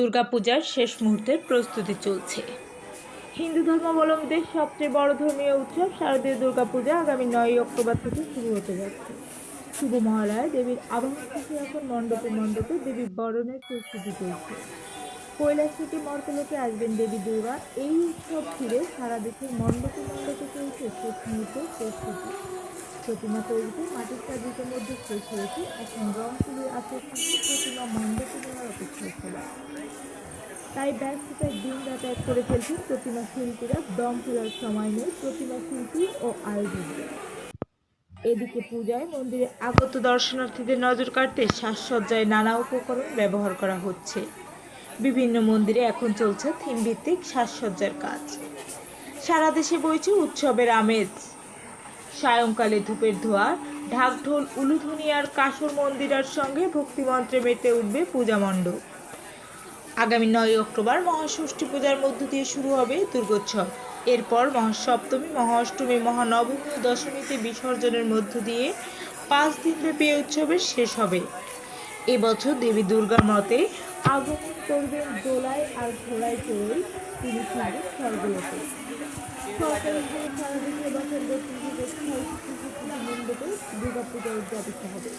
দুর্গাপূজার শেষ মুহূর্তের প্রস্তুতি চলছে। হিন্দু ধর্মাবলম্বীদের সবচেয়ে বড় ধর্মীয় উৎসব শারদীয় দুর্গাপূজা আগামী নয় অক্টোবর থেকে শুরু হতে যাচ্ছে। শুভ মহালয়া, দেবীর আবাহন থেকে এখন মণ্ডপে মণ্ডপে দেবী বরণের প্রস্তুতি চলছে। কৈলাস থেকে মর্তলোকে আসবেন দেবী দুর্গা। এই উৎসব ঘিরে সারা দেশের মণ্ডপে মণ্ডপে চলছে শেষ মুহূর্তের প্রস্তুতি। প্রতিমা তৈরিতে মাটির কাজ ইতিমধ্যে শেষ হয়েছে এখন রং তুলে আছে প্রতিমা তাই ব্যস্ততায় দিন যাতায়াত করে ফেলছেন প্রতিমা শিল্পীরা, দম ফেলার সময় নেই প্রতিমা শিল্পী ও আয়োজকদের এদিকে পূজায় মন্দিরে আগত দর্শনার্থীদের নজর কাড়তে সাজসজ্জায় নানা উপকরণ ব্যবহার করা হচ্ছে। বিভিন্ন মন্দিরে এখন চলছে থিম ভিত্তিক সাজসজ্জার কাজ। সারা দেশে বইছে উৎসবের আমেজ। সায়ংকালে ধূপের ধোয়া, ঢাকঢোল উলুধুনিয়ার কাসর মন্দিরার সঙ্গে ভক্তিমন্ত্রে মেতে উঠবে পূজা মণ্ডপ। আগামী নয় অক্টোবর মহাষষ্ঠী পূজার মধ্য দিয়ে শুরু হবে দুর্গোৎসব। এরপর মহাসপ্তমী মহাষ্টমী মহানবমী দশমীতে বিসর্জনের মধ্য দিয়ে পাঁচ দিনব্যাপী এই উৎসবের শেষ হবে। এবছর দেবী দুর্গার মতে আগমন করবেন দোলায় আর ঘোড়ায় চড়েই তিনি থাকবেন স্বর্গলোকে। এবছর দক্ষিণ মণ্ডপে দুর্গাপূজা উদযাপিত হবে।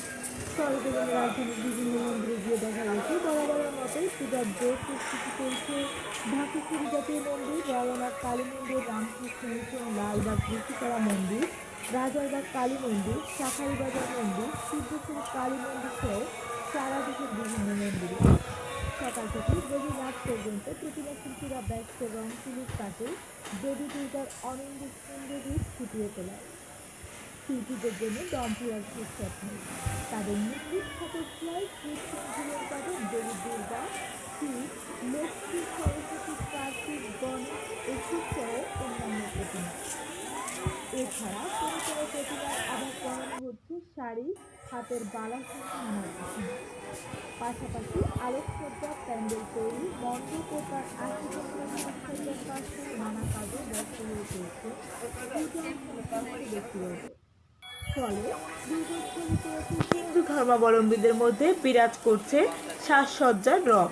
সরকারের রাজধানীর বিভিন্ন মন্দিরে গিয়ে দেখা গেছে, বরাবরের মতোই পূজার জোর প্রস্তুতি চলছে। ঢাকেশ্বরী জাতীয় মন্দির, জগন্নাথ কালী মন্দির, রামকৃষ্ণ মিশন, লালবাগ ঋষিপাড়া মন্দির, রাজারবাগ কালী মন্দির, শাখারি বাজার মন্দির, সিদ্ধেশ্বরী কালী মন্দির সহ সারা দেশের বিভিন্ন মন্দিরে। সকাল থেকে দেবী পর্যন্ত প্রতিমা শিল্পীরা ব্যস্ত রং তুলির কাটে, দেবী দুর্গার অনিন্দ সুন্দর ফুটিয়ে তোলায়। শিল্পীদের জন্য দম্পিয়ার ফুটসাপ নেই তাদের নিখুঁত ফটোফ্লাই কৃষ্ণের কাজে দেবী দুর্গা শিব লক্ষ্মী, সরস্বতী, কার্তিক, গণেশ সহ অন্যান্য প্রতিমা। এছাড়া কোনো কোনো প্রতিমার আবার হচ্ছে শাড়ি, হাতের বালা পাশাপাশি আলোকসজ্জা, প্যান্ডেল তৈরি মণ্ডপ ও তার নানা কাজে ব্যস্ত হয়ে ব্যক্তিবর্গ। ফলে হিন্দু ধর্মাবলম্বীদের মধ্যে বিরাজ করছে সাজসজ্জার রব।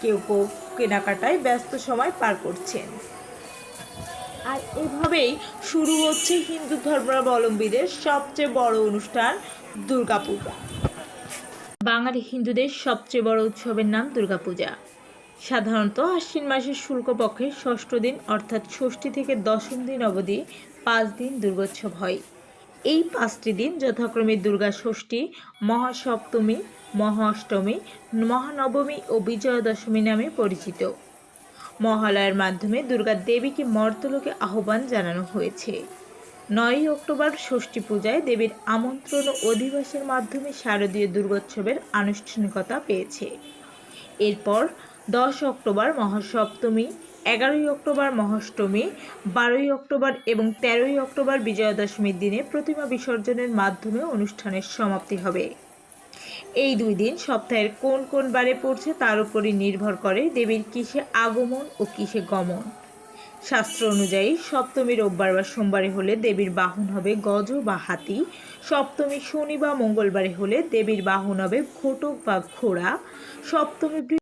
কেউ কেউ কেনাকাটায় ব্যস্ত সময় পার করছেন। আর এভাবেই শুরু হচ্ছে হিন্দু ধর্মাবলম্বীদের সবচেয়ে বড় অনুষ্ঠান দুর্গাপূজা। বাঙালি হিন্দুদের সবচেয়ে বড় উৎসবের নাম দুর্গাপূজা। সাধারণত আশ্বিন মাসের শুল্কপক্ষের ষষ্ঠ দিন অর্থাৎ ষষ্ঠী থেকে দশম দিন অবধি পাঁচ দিন দুর্গোৎসব হয়। এই পাঁচটি দিন যথাক্রমে দুর্গা ষষ্ঠী, মহাসপ্তমী, মহাষ্টমী, মহানবমী ও বিজয়া দশমী নামে পরিচিত। মহালয়ার মাধ্যমে দুর্গা দেবীকে মর্তলোকে আহ্বান জানানো হয়েছে। নয়ই অক্টোবর ষষ্ঠী পূজায় দেবীর আমন্ত্রণ ও অধিবাসের মাধ্যমে শারদীয় দুর্গোৎসবের আনুষ্ঠানিকতা পেয়েছে। এরপর দশ অক্টোবর মহাসপ্তমী, এগারোই অক্টোবর মহাষ্টমী, বারোই অক্টোবর এবং তেরোই অক্টোবর বিজয়া দশমীর দিনে প্রতিমা বিসর্জনের মাধ্যমে অনুষ্ঠানের সমাপ্তি হবে। এই দুই দিন সপ্তাহের কোন কোন বারে পড়ছে তার উপরই নির্ভর করে দেবীর কিসে আগমন ও কিসে গমন। শাস্ত্র অনুযায়ী সপ্তমী রোববার বা সোমবারে হলে দেবীর বাহন হবে গজ বা হাতি। সপ্তমী শনি বা মঙ্গলবারে হলে দেবীর বাহন হবে ঘটক বা ঘোড়া। সপ্তমী